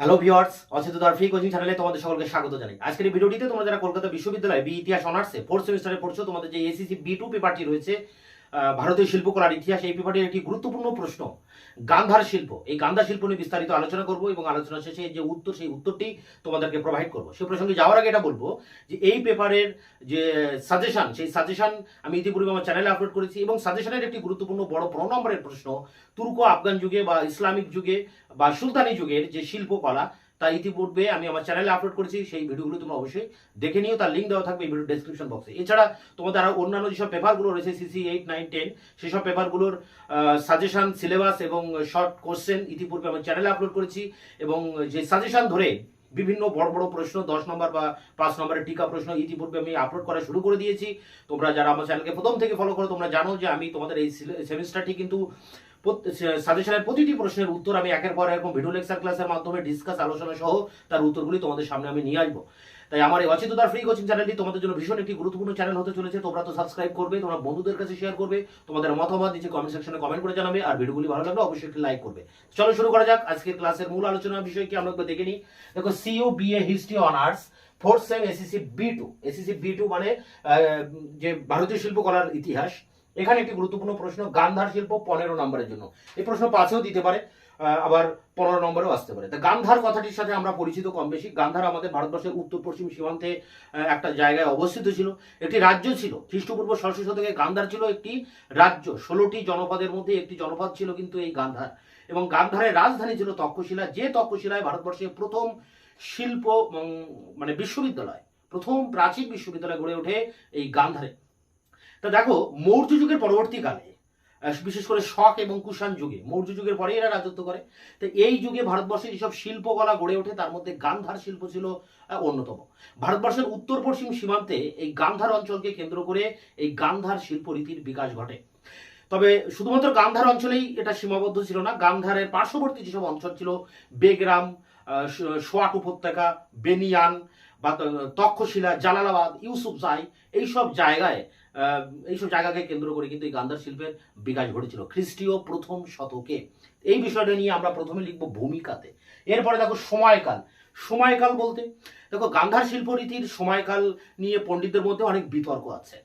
Hello viewers অচেতদার free coaching চ্যানেলে তোমাদের সকলকে স্বাগত জানাই। আজকের এই ভিডিওটিতে তোমরা যারা কলকাতা বিশ্ববিদ্যালয় বি ইতিহাস অনার্সে ফোর্থ সেমিস্টারে পড়ছো, তোমাদের যে এসিসি বি টু পেপারটি রয়েছে ভারতীয় শিল্পকলার ইতিহাস এই পেপারটির একটি গুরুত্বপূর্ণ প্রশ্ন। গান্ধার শিল্প, এই গান্ধার শিল্প নিয়ে বিস্তারিত আলোচনা করব এবং আলোচনা শেষে যে উত্তর, সেই উত্তরটি তোমাদেরকে প্রোভাইড করব। সে প্রসঙ্গে যাওয়ার আগে এটা বলব যে এই পেপারের যে সাজেশন সেই সাজেশন আমি ইতিপূর্বে আমার চ্যানেলে আপলোড করেছি এবং সাজেশনের একটি গুরুত্বপূর্ণ বড় প্রো নম্বরের প্রশ্ন তুর্ক আফগান যুগে বা ইসলামিক যুগে বা সুলতানি যুগের যে শিল্পকলা তা ইতিপূর্বে আমি আমার চ্যানেলে আপলোড করেছি, সেই ভিডিওগুলো তোমরা অবশ্যই দেখে নিও, তার লিঙ্ক দেওয়া থাকবে এই ভিডিও ডেসক্রিপশন বক্সে এছাড়া তোমাদের আরও অন্যান্য যেসব পেপারগুলো রয়েছে সিসি এইট নাইন টেন সেসব পেপারগুলোর সাজেশন সিলেবাস এবং শর্ট কোশ্চেন ইতিপূর্বে আমার চ্যানেলে আপলোড করেছি এবং যে সাজেশন ধরে বিভিন্ন বড় বড় প্রশ্ন, দশ নম্বর বা পাঁচ নম্বরের টিকা প্রশ্ন ইতিপূর্বে আমি আপলোড করা শুরু করে দিয়েছি। তোমরা যারা আমার চ্যানেলকে প্রথম থেকে ফলো করো, তোমরা জানো যে আমি তোমাদের এই সেমিস্টারটি কিন্তু সাজেশনের প্রতিটি প্রশ্নের উত্তর আমি একের পর এরকম ভিডিও লেকচার ক্লাসের মাধ্যমে ডিসকাস আলোচনা সহ তার উত্তরগুলি তোমাদের সামনে আমি নিয়ে আসব। তাই আমার এই অচিতদার ফ্রি কোচিং চ্যানেলটি তোমাদের জন্য ভীষণ একটি গুরুত্বপূর্ণ চ্যানেল হতে চলেছে। তোমরা তো সাবস্ক্রাইব করবে, তোমরা বন্ধুদের কাছে শেয়ার করবে, তোমাদের মতামত নিচে কমেন্ট সেকশনে কমেন্ট করে জানাবে, আর ভিডিওগুলি ভালো লাগলে অবশ্যই একটি লাইক করবে। চলো শুরু করা যাক। আজকের ক্লাসের মূল আলোচনার বিষয় কি আমরা দেখে নিই। দেখো CU BA history honours fourth sem SCC B two SCC B two মানে যে ভারতীয় শিল্পকলার ইতিহাস। এখানে একটি গুরুত্বপূর্ণ প্রশ্ন, গান্ধার শিল্প পনেরো নম্বরের জন্য। এই প্রশ্ন পাঁচেও দিতে পারে আবার পনেরো নম্বরেও আসতে পারে। তা গান্ধার কথাটির সাথে আমরা পরিচিত কম বেশি। গান্ধার আমাদের ভারতবর্ষের উত্তর, পশ্চিম সীমান্তে একটা জায়গায় অবস্থিত ছিল। একটি রাজ্য ছিল, খ্রিস্টপূর্ব ষষ্ঠ শতকে গান্ধার ছিল একটি রাজ্য। ষোলোটি জনপদের মধ্যে একটি জনপদ ছিল কিন্তু এই গান্ধার। এবং গান্ধারের রাজধানী ছিল তক্ষশিলা। যে তক্ষশিলায় ভারতবর্ষের প্রথম শিল্প মানে বিশ্ববিদ্যালয়, প্রথম প্রাচীন বিশ্ববিদ্যালয় গড়ে ওঠে এই গান্ধারে। তা দেখো, মৌর্য যুগের পরবর্তীকালে বিশেষ করে শক এবং কুষাণ যুগে, মৌর্য যুগের পরে এরা রাজত্ব করে। তো এই যুগে ভারতবর্ষের যেসব শিল্পকলা গড়ে ওঠে, তার মধ্যে গান্ধার শিল্প ছিল অন্যতম। ভারতবর্ষের উত্তর পশ্চিম সীমান্তে এই গান্ধার অঞ্চলকে কেন্দ্র করে এই গান্ধার শিল্প রীতির বিকাশ ঘটে। তবে শুধুমাত্র গান্ধার অঞ্চলেই এটা সীমাবদ্ধ ছিল না, গান্ধারের পার্শ্ববর্তী যেসব অঞ্চল ছিল, বেগ্রাম সোয়াট উপত্যকা, বেনিয়ান বা তক্ষশিলা, জালালাবাদ, ইউসুফ ইউসুফজাই এইসব জায়গায় এইসব জায়গাকে কেন্দ্র করে কিন্তু এই গান্ধার শিল্পের বিকাশ ঘটেছিল। খ্রিস্টীয় প্রথম শতকে। এই বিষয়টা নিয়ে আমরা প্রথমে লিখব ভূমিকাতে। এরপরে দেখো সময়কাল। সময়কাল বলতে, দেখো গান্ধার শিল্পরীতির সময়কাল নিয়ে পণ্ডিতদের মধ্যে অনেক বিতর্ক আছে।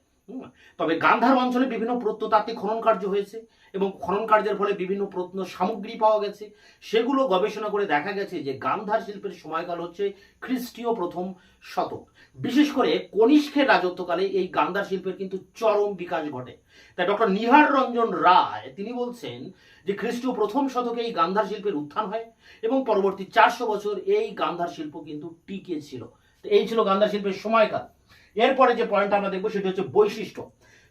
তবে গান্ধার অঞ্চলে বিভিন্ন প্রত্নতাত্ত্বিক খনন কার্য হয়েছে এবং খনন কার্যের ফলে বিভিন্ন প্রত্ন সামগ্রী পাওয়া গেছে। সেগুলো গবেষণা করে দেখা গেছে যে গান্ধার শিল্পের সময়কাল হচ্ছে খ্রিস্টীয় প্রথম শতক। বিশেষ করে কনিষ্কের রাজত্বকালে এই গান্ধার শিল্পের কিন্তু চরম বিকাশ ঘটে। তাই ডক্টর নিহার রঞ্জন রায়, তিনি বলছেন যে খ্রিস্টীয় প্রথম শতকে এই গান্ধার শিল্পের উত্থান হয় এবং পরবর্তী চারশো বছর এই গান্ধার শিল্প কিন্তু টিকে ছিল। তো এই ছিল গান্ধার শিল্পের সময়কাল। এরপরে যে পয়েন্ট আমরা দেখব সেটা হচ্ছে বৈশিষ্ট্য।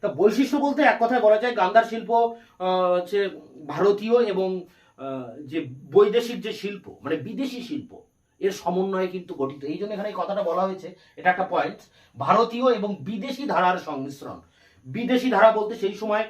তা বৈশিষ্ট্য বলতে এক কথায় বলা যায় গান্ধার শিল্প হচ্ছে ভারতীয় এবং যে বৈদেশিক যে শিল্প মানে বিদেশি শিল্প, এর সমন্বয়ে কিন্তু গঠিত। এই জন্য এখানে কথাটা বলা হয়েছে, এটা একটা পয়েন্ট ভারতীয় এবং বিদেশি ধারার সংমিশ্রণ। বিদেশি ধারা বলতে সেই সময়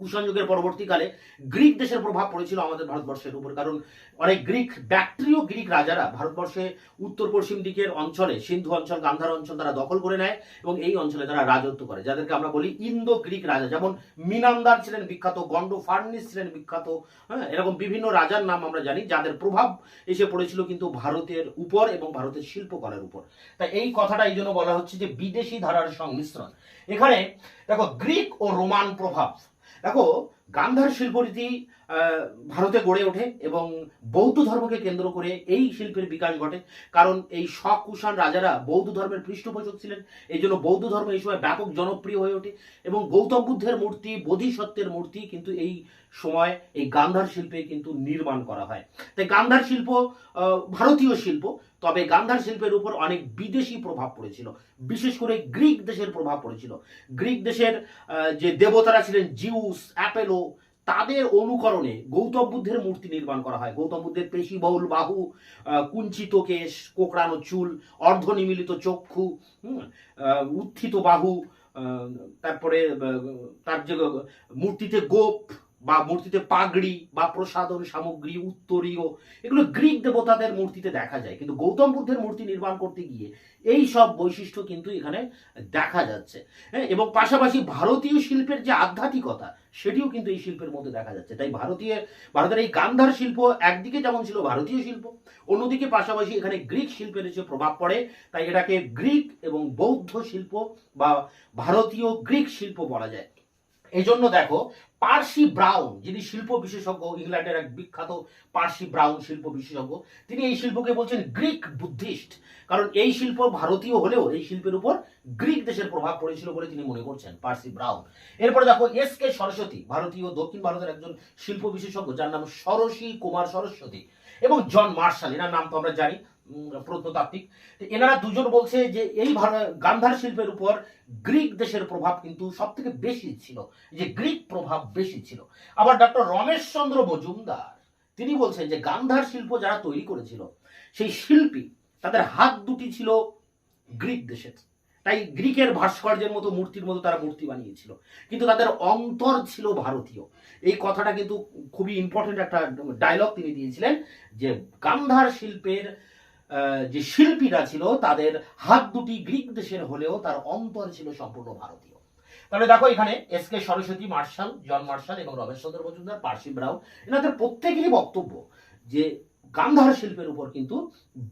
কুষাণ যুগের পরবর্তীকালে গ্রিক দেশের প্রভাব পড়েছিল আমাদের ভারতবর্ষের উপর, কারণ অনেক গ্রিক ব্যাকট্রিয় গ্রিক রাজারা ভারতবর্ষে উত্তর পশ্চিম দিকের অঞ্চলে, সিন্ধু অঞ্চল, গান্ধার অঞ্চল তারা দখল করে নেয় এবং এই অঞ্চলে তারা রাজত্ব করে, যাদেরকে আমরা বলি ইন্দো গ্রিক রাজা, যেমন মিনান্দার ছিলেন বিখ্যাত গন্ড ফার্নিস ছিলেন বিখ্যাত হ্যাঁ এরকম বিভিন্ন রাজার নাম আমরা জানি, যাদের প্রভাব এসে পড়েছিল কিন্তু ভারতের উপর এবং ভারতের শিল্পকলার উপর। তাই এই কথাটা এই জন্য বলা হচ্ছে যে বিদেশি ধারার সংমিশ্রণ। এখানে দেখো, গ্রিক ও রোমান প্রভাব। দেখো গান্ধার শিল্পরীতি আহ, ভারতে গড়ে ওঠে এবং বৌদ্ধ ধর্মকে কেন্দ্র করে এই শিল্পের বিকাশ ঘটে। কারণ এই কুষাণ রাজারা বৌদ্ধ ধর্মের পৃষ্ঠপোষক ছিলেন। এই জন্য বৌদ্ধ ধর্ম এই সময় ব্যাপক জনপ্রিয় হয়ে ওঠে এবং গৌতম বুদ্ধের মূর্তি, বোধিসত্ত্বের মূর্তি কিন্তু এই সময় এই গান্ধার শিল্পে কিন্তু নির্মাণ করা হয়। তাই গান্ধার শিল্প ভারতীয় শিল্প, তবে গান্ধার শিল্পের উপর অনেক বিদেশি প্রভাব পড়েছিল। বিশেষ করে গ্রিক দেশের প্রভাব পড়েছিল। গ্রিক দেশের যে দেবতারা ছিলেন জিউস, অ্যাপেলো তাদের অনুকরণে গৌতম বুদ্ধের মূর্তি নির্মাণ করা হয়। গৌতম বুদ্ধের পেশিবহুল বাহু কুঞ্চিত কেশ, কোকড়ানো চুল, অর্ধনিমিলিত চক্ষু উত্থিত বাহু তারপরে তার যে মূর্তিতে গোপ বা মূর্তিতে পাগড়ি বা প্রসাধন সামগ্রী উত্তরীয় এগুলো গ্রিক দেবতাদের মূর্তিতে দেখা যায়। কিন্তু গৌতম বুদ্ধের মূর্তি নির্মাণ করতে গিয়ে এই সব বৈশিষ্ট্য কিন্তু এখানে দেখা যাচ্ছে। হ্যাঁ এবং পাশাপাশি ভারতীয় শিল্পের যে আধ্যাত্মিকতা, সেটিও কিন্তু এই শিল্পের মধ্যে দেখা যাচ্ছে। তাই ভারতীয়, ভারতের এই গান্ধার শিল্প একদিকে যেমন ছিল ভারতীয় শিল্প, অন্যদিকে পাশাপাশি এখানে গ্রিক শিল্পের যে প্রভাব পড়ে, তাই এটাকে গ্রিক এবং বৌদ্ধ শিল্প বা ভারতীয় গ্রিক শিল্প বলা যায়। এই জন্য দেখো পার্সি ব্রাউন, যিনি শিল্প বিশেষজ্ঞ, ইংল্যান্ডের এক বিখ্যাত পার্সি ব্রাউন শিল্প বিশেষজ্ঞ, তিনি এই শিল্পকে বলছেন গ্রিক বুদ্ধিস্ট। কারণ এই শিল্প ভারতীয় হলেও এই শিল্পের উপর গ্রিক দেশের প্রভাব পড়েছিল বলে তিনি মনে করছেন, পার্সি ব্রাউন। এরপরে দেখো, এস কে সরস্বতী, ভারতীয় দক্ষিণ ভারতের একজন শিল্প বিশেষজ্ঞ, যার নাম সরসী কুমার সরস্বতী এবং জন মার্শাল, এনার নাম তো আমরা জানি। প্রত্নতাত্ত্বিক। এনারা দুজন বলছে যে এই গান্ধার শিল্পের উপর গ্রিক দেশের প্রভাব কিন্তু সব থেকে বেশি ছিল। যে গ্রিক প্রভাব বেশি ছিল। আবার ডক্টর রমেশচন্দ্র মজুমদার, তিনি বলছেন যে গান্ধার শিল্প যারা তৈরি করেছিল, সেই শিল্পী তাদের হাত দুটি ছিল গ্রিক দেশের। তাই গ্রিকের ভাস্কর্যের মতো, মূর্তির মতো তারা মূর্তি বানিয়েছিল। কিন্তু তাদের অন্তর ছিল ভারতীয়। এই কথাটা কিন্তু খুবই ইম্পর্টেন্ট একটা ডায়লগ তিনি দিয়েছিলেন যে গান্ধার শিল্পের যে শিল্পীরা ছিল, তাদের হাত দুটি গ্রিক দেশের হলেও তার অন্তর ছিল সম্পূর্ণ ভারতীয়। তাহলে দেখো এখানে S K Saraswati Marshall, John Marshall এবং রমেশচন্দ্র মজুমদার পার্সি ব্রাউ এনাদের প্রত্যেকেরই বক্তব্য যে গান্ধার শিল্পের উপর কিন্তু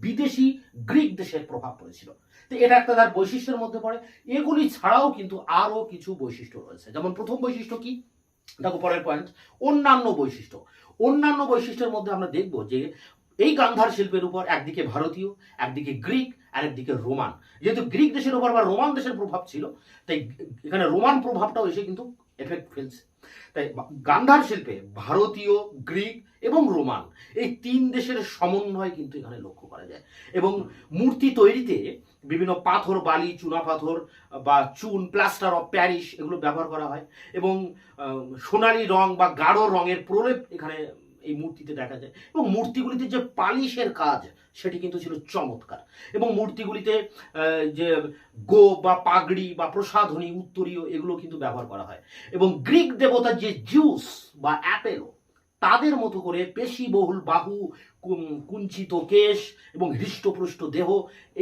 বিদেশি গ্রিক দেশের প্রভাব পড়েছিল। তো এটা একটা তার বৈশিষ্ট্যের মধ্যে পড়ে। এগুলি ছাড়াও কিন্তু আরও কিছু বৈশিষ্ট্য রয়েছে। যেমন প্রথম বৈশিষ্ট্য কি? দেখো পরের পয়েন্ট অন্যান্য বৈশিষ্ট্য। অন্যান্য বৈশিষ্ট্যের মধ্যে আমরা দেখব যে এই গান্ধার শিল্পের উপর একদিকে ভারতীয়, একদিকে গ্রিক আর একদিকে রোমান। যেহেতু গ্রিক দেশের উপর বা রোমান দেশের প্রভাব ছিল, তাই এখানে রোমান প্রভাবটাও এসে কিন্তু এফেক্ট ফেলছে। তাই গান্ধার শিল্পে ভারতীয়, গ্রিক এবং রোমান এই তিন দেশের সমন্বয় কিন্তু এখানে লক্ষ্য করা যায়। এবং মূর্তি তৈরিতে বিভিন্ন পাথর, বালি, চুনা পাথর, বা চুন, প্লাস্টার অফ প্যারিস এগুলো ব্যবহার করা হয়। এবং সোনালী রং বা গাঢ় রঙের প্রলেপ এখানে এই মূর্তিতে দেখা যায়। এবং মূর্তিগুলিতে যে পালিশের কাজ, সেটি কিন্তু ছিল চমৎকার। এবং মূর্তিগুলিতে যে গো বা পাগড়ি বা প্রসাধনী, উত্তরীয়, এগুলো কিন্তু ব্যবহার করা হয়। এবং গ্রিক দেবতার যে জিউস বা অ্যাপেলো, তাদের মতো করে পেশি বহুল বাহু কুঞ্চিত কেশ এবং হৃষ্টপুষ্ট দেহ,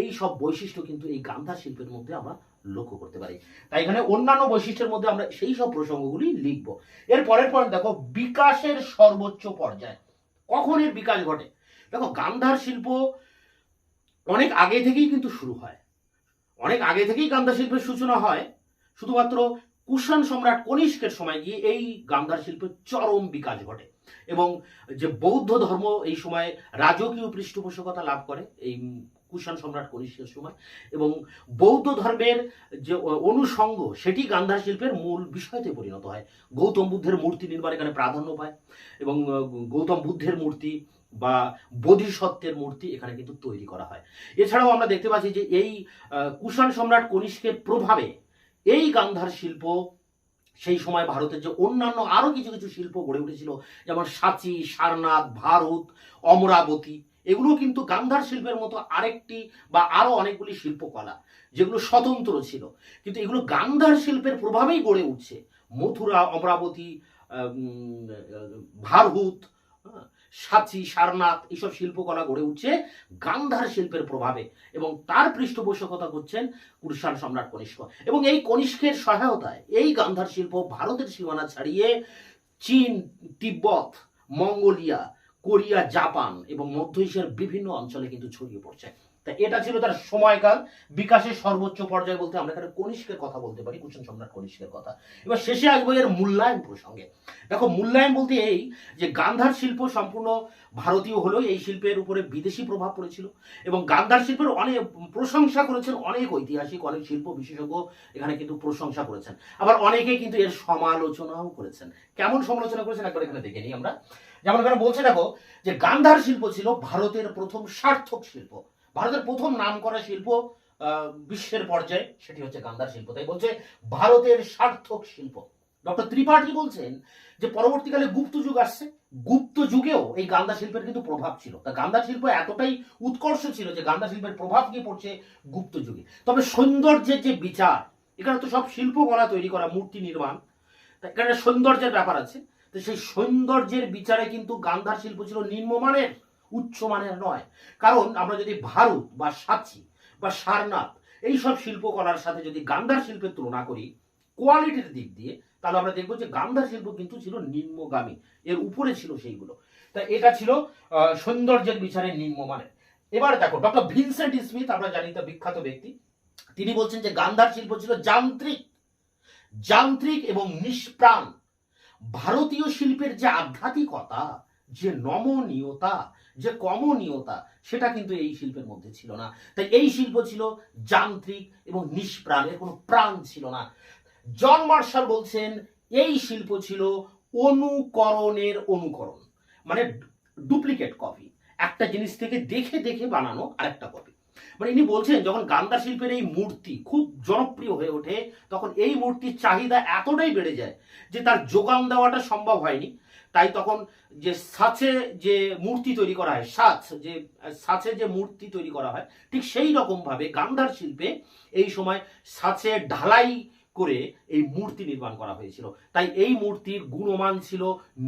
এই সব বৈশিষ্ট্য কিন্তু এই গান্ধার শিল্পের মধ্যে আমরা লক্ষ্য করতে পারি। তাই এখানে অন্যান্য বৈশিষ্ট্যের মধ্যে আমরা সেই সব প্রসঙ্গগুলি লিখব। এর পরের পয়েন্ট দেখো, বিকাশের সর্বোচ্চ পর্যায়। কখন এর বিকাশ ঘটে? দেখো, গান্ধার শিল্প অনেক আগে থেকেই কিন্তু শুরু হয়। অনেক আগে থেকেই গান্ধার শিল্পের সূচনা হয়। শুধুমাত্র কুষাণ সম্রাট কনিষ্কের সময় গিয়ে এই গান্ধার শিল্পের চরম বিকাশ ঘটে এবং যে বৌদ্ধ ধর্ম এই সময় রাজকীয় পৃষ্ঠপোষকতা লাভ করে, এই কুষাণ সম্রাট কনিষ্কের সময় এবং বৌদ্ধ ধর্মের যে অনুষঙ্গ, সেটি গান্ধার শিল্পের মূল বিষয়তে পরিণত হয়। গৌতম বুদ্ধের মূর্তি নির্মাণ এখানে প্রাধান্য পায় এবং গৌতম বুদ্ধের মূর্তি বা বোধিসত্ত্বের মূর্তি এখানে কিন্তু তৈরি করা হয়। এছাড়াও আমরা দেখতে পাচ্ছি যে এই কুষাণ সম্রাট কনিষ্কের প্রভাবে এই গান্ধার শিল্প, সেই সময় ভারতের যে অন্যান্য আরও কিছু কিছু শিল্প গড়ে উঠেছিল, যেমন সাঁচি, সারনাথ, ভারত, অমরাবতী এগুলো কিন্তু গান্ধার শিল্পের মতো আরেকটি বা আরও অনেকগুলি শিল্পকলা যেগুলো স্বতন্ত্র ছিল। কিন্তু এগুলো গান্ধার শিল্পের প্রভাবেই গড়ে উঠছে। মথুরা অমরাবতী ভারহুত হ্যাঁ, সাঁচি সারনাথ এইসব শিল্পকলা গড়ে উঠছে গান্ধার শিল্পের প্রভাবে। এবং তার পৃষ্ঠপোষকতা করছেন কুরসান সম্রাট কনিষ্ক। এবং এই কনিষ্কের সহায়তায় এই গান্ধার শিল্প ভারতের সীমানা ছাড়িয়ে চীন তিব্বত মঙ্গোলিয়া কোরিয়া, জাপান এবং মধ্য এশিয়ার বিভিন্ন অঞ্চলে কিন্তু ছড়িয়ে পড়ছে। তা এটা ছিল তার সময়কাল। বিকাশের সর্বোচ্চ পর্যায়ে বলতে আমরা এখানে কনিষ্কের কথা বলতে পারি কুষাণ সম্রাট কনিষ্কের কথা। এবার শেষে আসব এর মূল্যায়ন প্রসঙ্গে। দেখো, মূল্যায়ন বলতে এই যে গান্ধার শিল্প সম্পূর্ণ ভারতীয় হলেও এই শিল্পের উপরে বিদেশি প্রভাব পড়েছিল এবং গান্ধার শিল্পের অনেক প্রশংসা করেছেন অনেক ঐতিহাসিক, অনেক শিল্প বিশেষজ্ঞ এখানে কিন্তু প্রশংসা করেছেন। আবার অনেকে কিন্তু এর সমালোচনাও করেছেন। কেমন সমালোচনা করেছেন? একবার এখানে দেখে নিই আমরা। যেমন এখানে বলছে দেখো যে গান্ধার শিল্প ছিল ভারতের প্রথম সার্থক শিল্প। ভারতের প্রথম নাম করা শিল্প বিশ্বের পর্যায়ে সেটি হচ্ছে গান্ধার শিল্প। তাই বলছে ভারতের সার্থক শিল্প। ডক্টর ত্রিপাঠী বলছেন যে পরবর্তীকালে গুপ্ত যুগ আসছে। গুপ্ত যুগেও এই গান্ধা শিল্পের কিন্তু প্রভাব ছিল। তা গান্ধা শিল্প এতটাই উৎকর্ষ ছিল যে গান্ধা শিল্পের প্রভাব কি পড়ছে গুপ্ত যুগে। তবে সৌন্দর্যের যে বিচার, এখানে তো সব শিল্পকলা তৈরি করা, মূর্তি নির্মাণ এখানে সৌন্দর্যের ব্যাপার আছে। তো সেই সৌন্দর্যের বিচারে কিন্তু গান্ধার শিল্প ছিল নিম্নমানের, উচ্চমানের নয়। কারণ আমরা যদি ভারত বা সাচি বা সারনাথ এইসব শিল্পকলার সাথে যদি গান্ধার শিল্পের তুলনা করি, কোয়ালিটির দিক দিয়ে, তাহলে আমরা দেখব যে গান্ধার শিল্প কিন্তু ছিল নিম্নগামী। এর উপরে ছিল সেইগুলো। তা এটা ছিল সৌন্দর্যের বিচারে নিম্নমানের। এবার দেখো, ডক্টর ভিনসেন্ট স্মিথ, আমরা জানি তা বিখ্যাত ব্যক্তি, তিনি বলছেন যে গান্ধার শিল্প ছিল যান্ত্রিক। যান্ত্রিক এবং নিষ্প্রাণ। ভারতীয় শিল্পের যে আধ্যাত্মিকতা, যে নমনীয়তা, যে কমনীয়তা, সেটা কিন্তু এই শিল্পের মধ্যে ছিল না। তাই এই শিল্প ছিল যান্ত্রিক এবং নিষ্প্রাণ, এর কোনো প্রাণ ছিল না। জন মার্শাল বলছেন, এই শিল্প ছিল অনুকরণের অনুকরণ মানে ডুপ্লিকেট কপি। একটা জিনিস থেকে দেখে দেখে বানানো আরেকটা কপি। মানে ইনি বলছেন যখন গান্দা শিল্পের এই মূর্তি খুব জনপ্রিয় হয়ে ওঠে, তখন এই মূর্তির চাহিদা এতটাই বেড়ে যায় যে তার যোগান দেওয়াটা সম্ভব হয়নি। তাই তখন যে সাঁচে যে মূর্তি তৈরি করা হয়, সাঁচ যে, সাঁচে যে মূর্তি তৈরি করা হয়, ঠিক সেই রকম ভাবে গান্ধার শিল্পে এই সময় সাঁচে ঢালাই করে এই মূর্তি নির্মাণ করা হয়েছিল। তাই এই মূর্তির গুণমান ছিল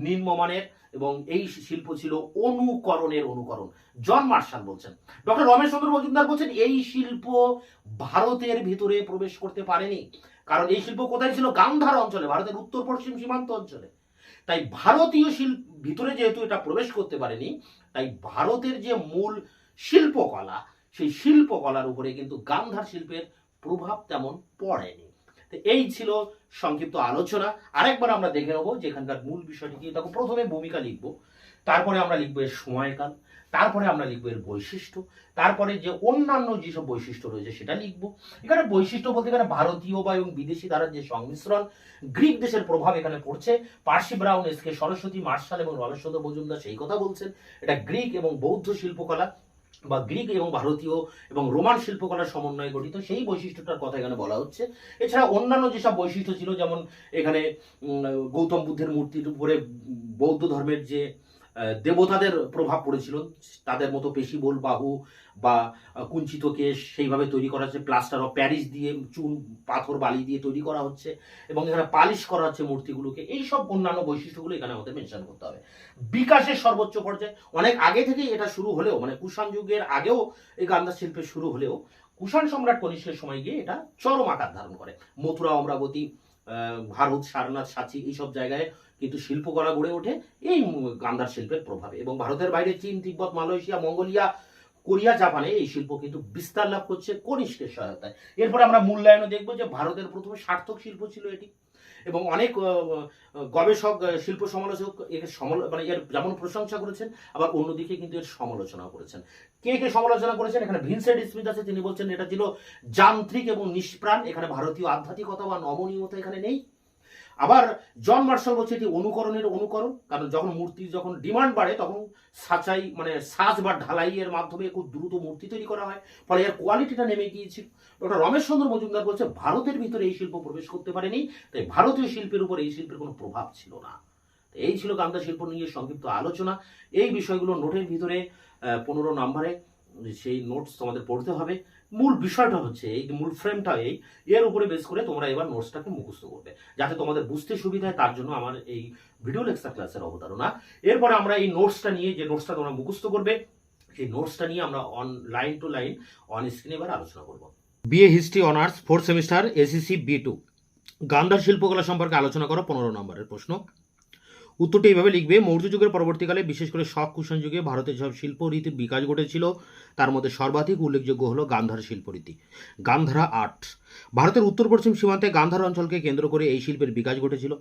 নিম্নমানের। এবং এই শিল্প ছিল অনুকরণের অনুকরণ। জন মার্শাল বলছেন। ডক্টর রমেশ চন্দ্র মজুমদার বলছেন, এই শিল্প ভারতের ভিতরে প্রবেশ করতে পারেনি। কারণ এই শিল্প কোথায় ছিল? গান্ধার অঞ্চলে, ভারতের উত্তর পশ্চিম সীমান্ত অঞ্চলে। তাই ভারতীয় শিল্প ভিতরে যেহেতু এটা প্রবেশ করতে পারেনি, তাই ভারতের যে মূল শিল্পকলা, সেই শিল্পকলার উপরে কিন্তু গান্ধার শিল্পের প্রভাব তেমন পড়েনি। তো এই ছিল সংক্ষিপ্ত আলোচনা। আরেকবার আমরা দেখে নেব যে এখানকার মূল বিষয়টি কি। দেখো, প্রথমে ভূমিকা লিখব, তারপরে আমরা লিখব এর সময়কাল, তারপরে আমরা লিখব এর বৈশিষ্ট্য, তারপরে যে অন্যান্য যেসব বৈশিষ্ট্য রয়েছে সেটা লিখব। এখানে বৈশিষ্ট্য বলতে এখানে ভারতীয় বা এবং বিদেশি দ্বারা যে সংমিশ্রণ, গ্রিক দেশের প্রভাব এখানে পড়ছে। Percy Brown SK Saraswati, Marshall এবং রমেশচন্দ্র মজুমদার সেই কথা বলছেন। এটা গ্রিক এবং বৌদ্ধ শিল্পকলা। বা গ্রিক এবং ভারতীয় এবং রোমান শিল্পকলার সমন্বয়ে গঠিত সেই বৈশিষ্ট্যটার কথা এখানে বলা হচ্ছে। এছাড়া অন্যান্য যেসব বৈশিষ্ট্য ছিল, যেমন এখানে গৌতম বুদ্ধের মূর্তির উপরে বৌদ্ধ ধর্মের যে দেবতাদের প্রভাব পড়েছিল। তাদের মতো পেশিবল বাহু বা কুঞ্চিত কেশ সেইভাবে তৈরি করা হচ্ছে। প্লাস্টার অফ প্যারিস দিয়ে চুন, পাথর, বালি দিয়ে তৈরি করা হচ্ছে এবং এখানে পালিশ করা হচ্ছে মূর্তিগুলোকে। এই সব অন্যান্য বৈশিষ্ট্যগুলো এখানে আমাদের মেনশন করতে হবে। বিকাশের সর্বোচ্চ পর্যায়ে, অনেক আগে থেকেই এটা শুরু হলেও মানে কুষাণ যুগের আগেও এই গান্ধা শিল্পের শুরু হলেও, কুষাণ সম্রাট কনিষ্কের সময় গিয়ে এটা চরম আকার ধারণ করে। মথুরা, অমরাবতী ভারত, সারনাথ, সাচি এইসব জায়গায় কিন্তু শিল্পকলা গড়ে ওঠে এই গান্ধার শিল্পের প্রভাবে। এবং ভারতের বাইরে চীন, তিব্বত, মালয়েশিয়া, মঙ্গোলিয়া, কোরিয়া, জাপানে এই শিল্প কিন্তু বিস্তার লাভ করছে কনিষ্কের সহায়তায়। এরপর আমরা মূল্যায়নও দেখব যে ভারতের প্রথমে সার্থক শিল্প ছিল এটি। এবং অনেক গবেষক শিল্প সমালোচক একে সমালো- মানে এর যেমন প্রশংসা করেছেন, আবার অন্যদিকে কিন্তু এর সমালোচনা করেছেন। কে কে সমালোচনা করেছেন? এখানে ভিনসেন্ট স্মিথ আছে, তিনি বলছেন এটা ছিল যান্ত্রিক এবং নিষ্প্রাণ, এখানে ভারতীয় আধ্যাত্মিকতা বা নমনীয়তা এখানে নেই। আবার জন মার্শাল বলছে এটি অনুকরণের অনুকরণ, কারণ যখন মূর্তির যখন ডিমান্ড বাড়ে, তখন সাচাই মানে সাজ বা ঢালাইয়ের মাধ্যমে খুব দ্রুত মূর্তি তৈরি করা হয়। ফলে এর কোয়ালিটিটা নেমে গিয়েছিল। ডক্টর রমেশ চন্দ্র মজুমদার বলছে, ভারতের ভিতরে এই শিল্প প্রবেশ করতে পারেনি, তাই ভারতীয় শিল্পের উপর এই শিল্পের কোনো প্রভাব ছিল না। এই ছিল গান্ধা শিল্প নিয়ে সংক্ষিপ্ত আলোচনা। এই বিষয়গুলো নোটের ভিতরে পনেরো নম্বরে, সেই নোটস তোমাদের পড়তে হবে। মূল বিষয়টা হচ্ছে এই মূল ফ্রেমটা এই, এর উপরে বেস করে তোমরা এবার নোটসটাকে মুখস্থ করবে, যাতে তোমাদের বুঝতে সুবিধা হয়, তার জন্য আমার এই ভিডিও লেকচার ক্লাসের অবতারণা। এরপরে আমরা এই নোটসটা নিয়ে, যে নোটসটা তোমরা মুখস্থ করবে, সেই নোটসটা নিয়ে আমরা on line to line on স্ক্রিনে এবার আলোচনা করব। BA history honours fourth semester SCC B two Gandhara শিল্পকলা সম্পর্কে আলোচনা করো, পনেরো নম্বরের প্রশ্ন। উত্তরটি এইভাবে লিখবে, মৌর্য যুগের পরবর্তীকালে, বিশেষ করে শক কুষাণ যুগে ভারতের সব শিল্প রীতির বিকাশ ঘটেছিল, তার মধ্যে সর্বাধিক উল্লেখযোগ্য হলো গান্ধার শিল্পরীতি। গান্ধারা আর্ট ভারতের উত্তর পশ্চিম সীমান্তে গান্ধার অঞ্চলকে কেন্দ্র করে এই শিল্পের বিকাশ ঘটেছিল।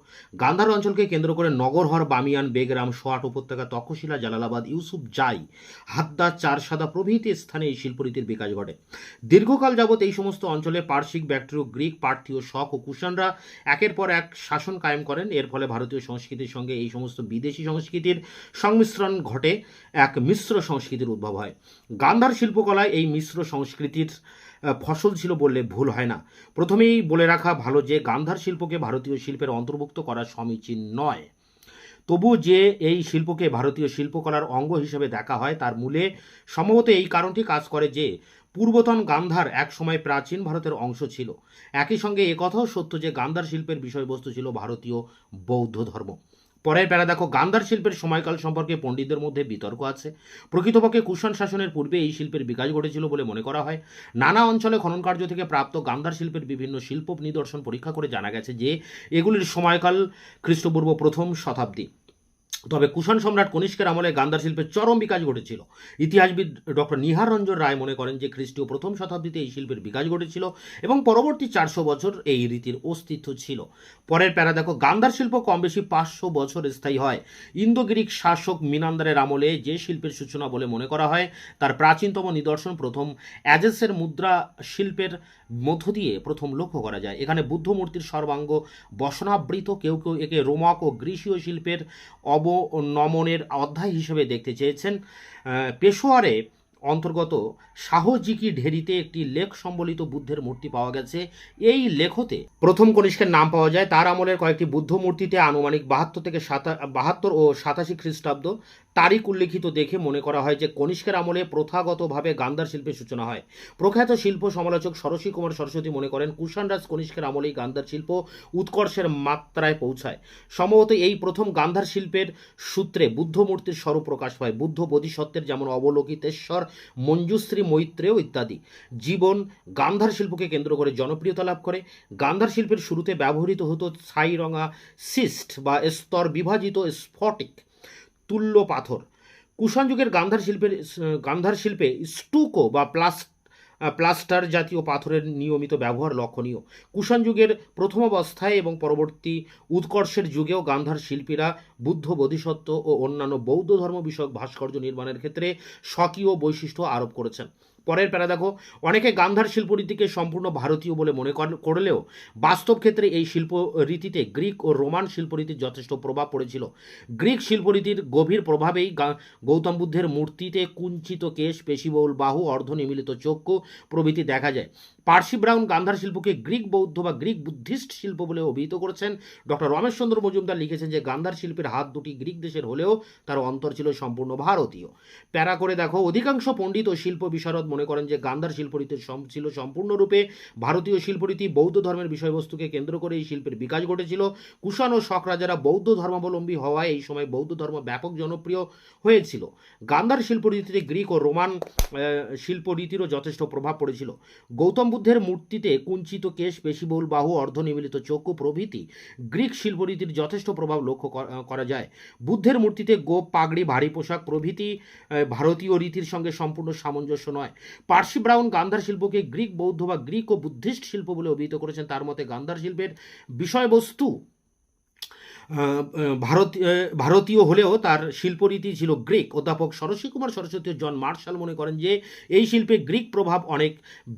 গান্ধার অঞ্চলকে কেন্দ্র করে নগরহর বামিয়ান, বেগরাম, সোয়াট উপত্যকা, তক্ষশিলা, জালালাবাদ, ইউসুফ জাই, হাদ্দা, চারসাদা প্রভৃতি স্থানে এই শিল্পরীতির বিকাশ ঘটে। দীর্ঘকাল যাবৎ এই সমস্ত অঞ্চলে পার্শ্বিক ব্যাকট্রিয়, গ্রিক পার্থীয় শক ও কুষাণরা একের পর এক শাসন কায়েম করেন। এর ফলে ভারতীয় সংস্কৃতির সঙ্গে এই সমস্ত বিদেশি সংস্কৃতির সংমিশ্রণ ঘটে। এক মিশ্র সংস্কৃতির উদ্ভব হয়। গান্ধার শিল্পকলায় এই মিশ্র সংস্কৃতির ফসল ছিল বললে ভুল হয় না। প্রথমেই বলে রাখা ভালো যে, গান্ধার শিল্পকে ভারতীয় শিল্পের অন্তর্ভুক্ত করা সমীচীন নয়। তবু যে এই শিল্পকে ভারতীয় শিল্পকলার অঙ্গ হিসেবে দেখা হয়, তার মূলে সম্ভবত এই কারণটি কাজ করে যে, পূর্বতন গান্ধার এক সময় প্রাচীন ভারতের অংশ ছিল। একই সঙ্গে একথাও সত্য যে, গান্ধার শিল্পের বিষয়বস্তু ছিল ভারতীয় বৌদ্ধ ধর্ম। পরের বেলা দেখো গান্ধার শিল্পের সময়কাল সম্পর্কে পণ্ডিতদের মধ্যে বিতর্ক আছে। প্রকৃতপক্ষে কুষাণ শাসনের পূর্বে এই শিল্পের বিকাশ ঘটেছিল বলে মনে করা হয়। নানা অঞ্চলে খনন কার্য থেকে প্রাপ্ত গান্ধার শিল্পের বিভিন্ন শিল্প নিদর্শন পরীক্ষা করে জানা গেছে যে, এগুলির সময়কাল খ্রিস্টপূর্ব প্রথম শতাব্দী। তবে কুষাণ সম্রাট কনিষ্কের আমলে গান্ধার শিল্পের চরম বিকাশ ঘটেছিল। ইতিহাসবিদ ডক্টর নিহার রঞ্জন রায় মনে করেন যে খ্রিস্টীয় প্রথম শতাব্দীতে এই শিল্পের বিকাশ ঘটেছিল এবং পরবর্তী চারশো বছর এই রীতির অস্তিত্ব ছিল। পরের প্যারা দেখো, গান্ধার শিল্প কম বেশি পাঁচশো বছর স্থায়ী হয়। ইন্দো গ্রিক শাসক মিনান্দারের আমলে যে শিল্পের সূচনা বলে মনে করা হয়, তার প্রাচীনতম নিদর্শন প্রথম অ্যাজেসের মুদ্রা শিল্পের মধ্য দিয়ে প্রথম লক্ষ্য করা যায়। এখানে বুদ্ধ মূর্তির সর্বাঙ্গ বসনাবৃত কেউ কেউ একে রোমক ও গ্রীসীয় শিল্পের অবনমনের অধ্যায় হিসেবে দেখতে চেয়েছেন পেশোয়ারে অন্তর্গত শাহজিকি ঢেরিতে একটি লেখ সম্বলিত বুদ্ধের মূর্তি পাওয়া গেছে। এই লেখতে প্রথম কনিষ্কের নাম পাওয়া যায়। তার আমলের কয়েকটি বুদ্ধ মূর্তিতে আনুমানিক বাহাত্তর থেকে সাতা, বাহাত্তর ও সাতাশি খ্রিস্টাব্দ তারিখ উল্লেখিত দেখে মনে করা হয় যে কনিষ্কের আমলে প্রথাগতভাবে গান্ধার শিল্পের সূচনা হয়। প্রখ্যাত শিল্প সমালোচক সরস্বী কুমার সরস্বতী মনে করেন, কুষাণরাজ কনিষ্কের আমলেই গান্ধার শিল্প উৎকর্ষের মাত্রায় পৌঁছায়। সম্ভবত এই প্রথম গান্ধার শিল্পের সূত্রে বুদ্ধ মূর্তির স্বরূপ প্রকাশ পায়। বুদ্ধ বোধিসত্ত্বের যেমন অবলোকিতেশ্বর মঞ্জুশ্রী মৈত্রেয় ইত্যাদি। জীবন গান্ধার শিল্পকে কেন্দ্র করে জনপ্রিয়তা লাভ করে। গান্ধার শিল্পের শুরুতে ব্যবহৃত হতো ছাই রঙা সিস্ট বা স্তর বিভাজিত স্ফটিক। তুল্য পাথর। কুষাণ যুগের গান্ধার শিল্পের, গান্ধার শিল্পে স্টুকো বা প্লাস্ট, প্লাস্টার জাতীয় পাথরের নিয়মিত ব্যবহার লক্ষণীয়। কুষাণ যুগের প্রথম অবস্থায় এবং পরবর্তী উৎকর্ষের যুগেও গান্ধার শিল্পীরা বুদ্ধ, বোধিসত্ত্ব ও অন্যান্য বৌদ্ধ ধর্ম বিষয়ক ভাস্কর্য নির্মাণের ক্ষেত্রে স্বকীয় বৈশিষ্ট্য আরোপ করেছেন। পরের প্যারা দেখো, অনেকে গান্ধার শিল্পরীতিকে সম্পূর্ণ ভারতীয় বলে মনে কর- করলেও বাস্তব ক্ষেত্রে এই শিল্প রীতিতে গ্রিক ও রোমান শিল্পরীতির যথেষ্ট প্রভাব পড়েছিল। গ্রিক শিল্পরীতির গভীর প্রভাবেই গৌতম বুদ্ধের মূর্তিতে কুঞ্চিত কেশ, পেশিবহুল বাহু অর্ধনিমিলিত চক্ষু প্রভৃতি দেখা যায়। পার্সি ব্রাউন গান্ধার শিল্পকে গ্রিক বৌদ্ধ বা গ্রিক বুদ্ধিস্ট শিল্প বলে অভিহিত করেছেন। ডক্টর রমেশচন্দ্র মজুমদার লিখেছেন যে, গান্ধার শিল্পের হাত দুটি গ্রিক দেশের হলেও তার অন্তর ছিল সম্পূর্ণ ভারতীয়। প্যারা করে দেখো, অধিকাংশ পণ্ডিত ও শিল্প বিশারদ মনে করেন যে, গান্ধার শিল্পরীতির সম- ছিল সম্পূর্ণরূপে ভারতীয় শিল্পরীতি। বৌদ্ধ ধর্মের বিষয়বস্তুকে কেন্দ্র করে এই শিল্পের বিকাশ ঘটেছিল। কুষাণ ও শক রাজারা বৌদ্ধ ধর্মাবলম্বী হওয়ায় এই সময় বৌদ্ধ ধর্ম ব্যাপক জনপ্রিয় হয়েছিল। গান্ধার শিল্পরীতিতে গ্রিক ও রোমান শিল্পরীতিরও যথেষ্ট প্রভাব পড়েছিল। গৌতম বুদ্ধের মূর্তিতে কুঞ্চিত কেশ, পেশিবহুল বাহু অর্ধনিমিলিত চক্ষু প্রভৃতি গ্রিক শিল্পরীতির যথেষ্ট প্রভাব লক্ষ্য করা যায়। বুদ্ধের মূর্তিতে গোপ, পাগড়ি, ভারী পোশাক প্রভৃতি ভারতীয় রীতির সঙ্গে সম্পূর্ণ সামঞ্জস্য নয়। পার্সি ব্রাউন গান্ধার শিল্পকে গ্রিক বৌদ্ধ বা গ্রিক ও বুদ্ধিস্ট শিল্প বলে অভিহিত করেছেন। তার মতে গান্ধার শিল্পের বিষয়বস্তু ভারত ভারতীয় হলেও তার শিল্পরীতি ছিল গ্রিক। অধ্যাপক সরস্বী কুমার সরস্বতী জন মার্শাল মনে করেন যে, এই শিল্পে গ্রিক প্রভাব অনেক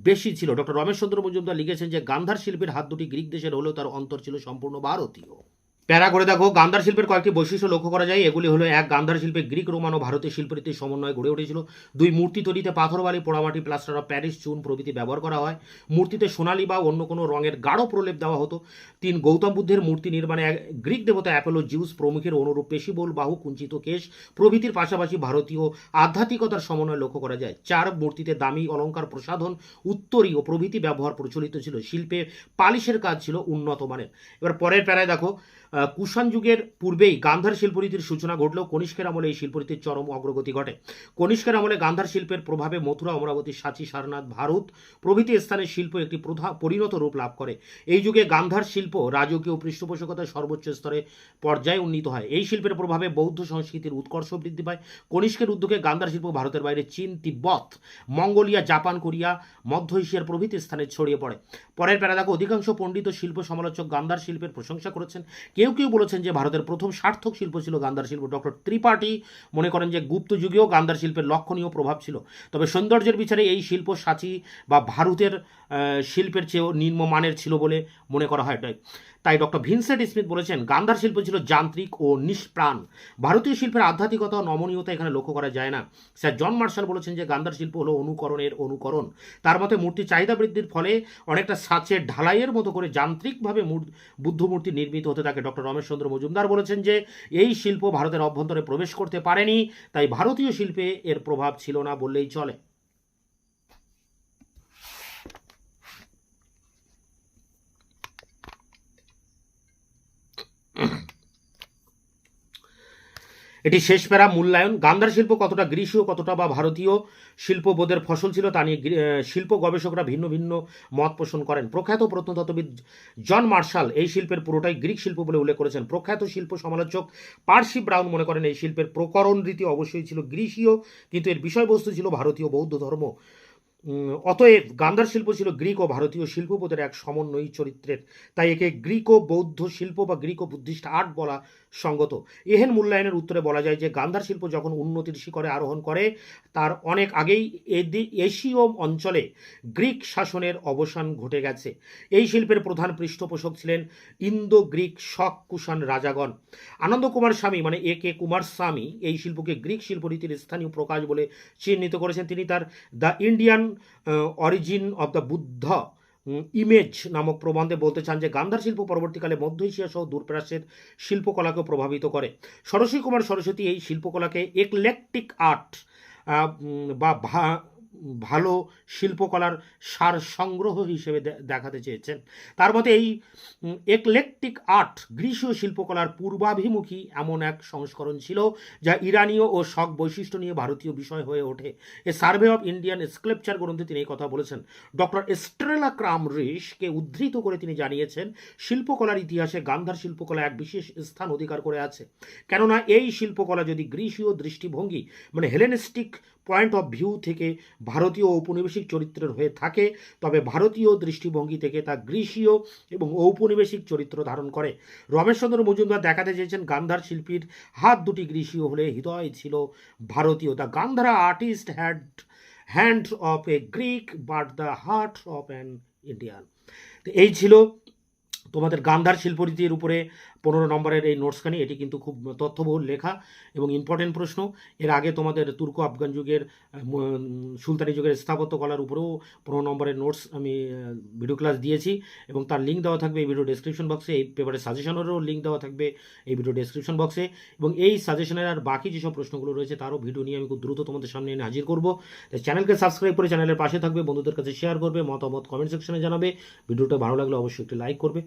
বেশি ছিল। ডক্টর রমেশচন্দ্র মজুমদার লিখেছেন যে, গান্ধার শিল্পের হাত দুটি গ্রিক দেশের হলেও তার অন্তর ছিল সম্পূর্ণ ভারতীয়। প্যারা করে দেখো, গান্ধার শিল্পের কয়েকটি বৈশিষ্ট্য লক্ষ্য করা যায়। এগুলি হলো, এক, গান্ধার শিল্পে গ্রিক, রোমান ও ভারতীয় শিল্পরীতির সমন্বয়ে গড়ে উঠেছিল। দুই, মূর্তি তৈরিতে পাথর বালি পোড়ামাটি, প্লাস্টার অফ প্যারিস, চুন প্রভৃতি ব্যবহার করা হয়। মূর্তিতে সোনালী বা অন্য কোনো রঙের গাঢ় প্রলেপ দেওয়া হতো। তিন, গৌতম বুদ্ধের মূর্তি নির্মাণে গ্রিক দেবতা অ্যাপোলো জিউস প্রমুখের অনুরূপ পেশিবহুল বাহু কুঞ্চিত কেশ প্রভৃতির পাশাপাশি ভারতীয় আধ্যাত্মিকতার সমন্বয় লক্ষ্য করা যায়। চার, মূর্তিতে দামি অলঙ্কার প্রসাধন, উত্তরী ও প্রভৃতি ব্যবহার প্রচলিত ছিল। শিল্পে পালিশের কাজ ছিল উন্নত মানের। এবার পরের প্যারায় দেখো কুষাণ যুগের পূর্বেই গান্ধার শিল্পরীতির সূচনা ঘটলেও কনিষ্কের আমলে এই শিল্পরীতির চরম অগ্রগতি ঘটে। কনিষ্কের আমলে গান্ধার শিল্পের প্রভাবে মথুরা, অমরাবতী, সাচি, সারনাথ, ভারত প্রভৃতি স্থানের শিল্প একটি পরিণত রূপ লাভ করে। এই যুগে গান্ধার শিল্প রাজকীয় পৃষ্ঠপোষকতার সর্বোচ্চ স্তরে পর্যায়ে উন্নীত হয়। এই শিল্পের প্রভাবে বৌদ্ধ সংস্কৃতির উৎকর্ষ বৃদ্ধি পায়। কনিষ্কের উদ্যোগে গান্ধার শিল্প ভারতের বাইরে চীন, তিব্বত, মঙ্গোলিয়া, জাপান, কোরিয়া, মধ্য এশিয়ার প্রভৃতি স্থানে ছড়িয়ে পড়ে। পরের প্যারা দেখো অধিকাংশ পণ্ডিত শিল্প সমালোচক গান্ধার শিল্পের প্রশংসা করেছেন। কেউ কেউ বলেছেন যে ভারতের প্রথম সার্থক শিল্প ছিল গান্ধার শিল্প। ডক্টর ত্রিপাঠী মনে করেন যে গুপ্ত যুগেও গান্ধার শিল্পের লক্ষণীয় প্রভাব ছিল। তবে সৌন্দর্যের বিচারে এই শিল্প সাচি বা ভারতের শিল্পের চেয়েও নিম্নমানের ছিল বলে মনে করা হয়। তাই ডক্টর ভিনসেন্ট স্মিথ বলেছেন, গান্ধার শিল্প ছিল যান্ত্রিক ও নিষ্প্রাণ। ভারতীয় শিল্পের আধ্যাত্মিকতা ও নমনীয়তা এখানে লক্ষ্য করা যায় না। স্যার জন মার্শাল বলেছেন যে, গান্ধার শিল্প হলো অনুকরণের অনুকরণ। তার মতে, মূর্তির চাহিদা বৃদ্ধির ফলে অনেকটা সাঁচের ঢালাইয়ের মতো করে যান্ত্রিকভাবে বুদ্ধমূর্তি নির্মিত হতে থাকে ডক্টর রমেশচন্দ্র মজুমদার বলেছেন যে, এই শিল্প ভারতের অভ্যন্তরে প্রবেশ করতে পারেনি, তাই ভারতীয় শিল্পে এর প্রভাব ছিল না বললেই চলে। এটি শেষ প্যারা মূল্যায়ন। গান্ধার শিল্প কতটা গ্রীসীয় কতটা বা ভারতীয় শিল্পবোধের ফসল ছিল তা নিয়ে শিল্প গবেষকরা ভিন্ন ভিন্ন মত পোষণ করেন। প্রখ্যাত প্রত্নতত্ত্ববিদ জন মার্শাল এই শিল্পের পুরোটাই গ্রিক শিল্প বলে উল্লেখ করেছেন। প্রখ্যাত শিল্প সমালোচক পার্সি ব্রাউন মনে করেন এই শিল্পের প্রকরণ রীতি অবশ্যই ছিল গ্রীসীয় কিন্তু এর বিষয়বস্তু ছিল ভারতীয় বৌদ্ধ ধর্ম। অতএব গান্ধার শিল্প ছিল গ্রিক ও ভারতীয় শিল্পবোধের এক সমন্বয়ী চরিত্রের। তাই একে গ্রিক ও বৌদ্ধ শিল্প বা গ্রিক ও বুদ্ধিস্ট আর্ট বলা সঙ্গত। এহেন মূল্যায়নের উত্তরে বলা যায় যে, গান্ধার শিল্প যখন উন্নতির শিখরে আরোহণ করে, তার অনেক আগেই এশীয় অঞ্চলে গ্রিক শাসনের অবসান ঘটে গেছে। এই শিল্পের প্রধান পৃষ্ঠপোষক ছিলেন ইন্দো গ্রিক শক কুষাণ রাজাগণ। আনন্দ কুমার স্বামী মানে এ কে কুমার স্বামী, এই শিল্পকে গ্রিক শিল্পরীতির স্থানীয় প্রকাশ বলে চিহ্নিত করেছেন। তিনি তার the Indian origin of the Buddha image নামক প্রবন্ধে বলতে চান যে গান্ধার শিল্প পরবর্তীকালে মধ্য এশিয়া সহ দূরপ্রাচ্যের শিল্পকলাকে প্রভাবিত করে। সরস্বী কুমার সরস্বতী এই শিল্পকলাকে একলেকটিক আর্ট বা ভালো শিল্পকলার সার সংগ্রহ হিসেবে দেখাতে চেয়েছেন। তার মতে এই একলেকটিক আর্ট গ্রীসীয় শিল্পকলার পূর্বাভিমুখী এমন এক সংস্করণ ছিল যা ইরানীয় ও শক বৈশিষ্ট্য নিয়ে ভারতীয় বিষয় হয়ে ওঠে। A survey of Indian sculpture গ্রন্থে তিনি এই কথা বলেছেন। ডক্টর এস্ট্রেলা ক্রাম রিশকে উদ্ধৃত করে তিনি জানিয়েছেন, শিল্পকলার ইতিহাসে গান্ধার শিল্পকলা এক বিশেষ স্থান অধিকার করে আছে। কেননা এই শিল্পকলা যদি গ্রীসীয় দৃষ্টিভঙ্গি মানে হেলেনিস্টিক পয়েন্ট অফ ভিউ থেকে ভারতীয় ঔপনিবেশিক চরিত্রের হয়ে থাকে, তবে ভারতীয় দৃষ্টিভঙ্গি থেকে তা গ্রীষীয় এবং ঔপনিবেশিক চরিত্র ধারণ করে। রমেশচন্দ্র মজুমদার দেখাতে চেয়েছেন গান্ধার শিল্পীর হাত দুটি গ্রীসীয় হলে হৃদয় ছিল ভারতীয়। The Gandhara artist had hand of a Greek but the heart of an Indian তো এই ছিল তোমাদের গান্ধার শিল্পরীতির উপরে পনেরো নম্বরের এই নোটসখানি, এটি কিন্তু খুব তথ্যবহুল লেখা এবং ইম্পর্টেন্ট প্রশ্ন। এর আগে তোমাদের তুর্ক আফগান যুগের সুলতানি যুগের স্থাপত্য কলার উপরেও পনেরো নম্বরের নোটস আমি ভিডিও ক্লাস দিয়েছি এবং তার লিঙ্ক দেওয়া থাকবে এই ভিডিও ডেসক্রিপশন বক্সে এই পেপারের সাজেশনেরও লিঙ্ক দেওয়া থাকবে এই ভিডিও ডেসক্রিপশন বক্সে এবং এই সাজেশনের আর বাকি যেসব প্রশ্নগুলো রয়েছে তারও ভিডিও নিয়ে আমি খুব দ্রুত তোমাদের সামনে এনে হাজির করব। তাই চ্যানেলকে সাবস্ক্রাইব করে চ্যানেলের পাশে থাকবে, বন্ধুদের কাছে শেয়ার করবে, মতামত কমেন্ট সেকশনে জানাবে। ভিডিওটা ভালো লাগলে অবশ্যই একটি লাইক করবে।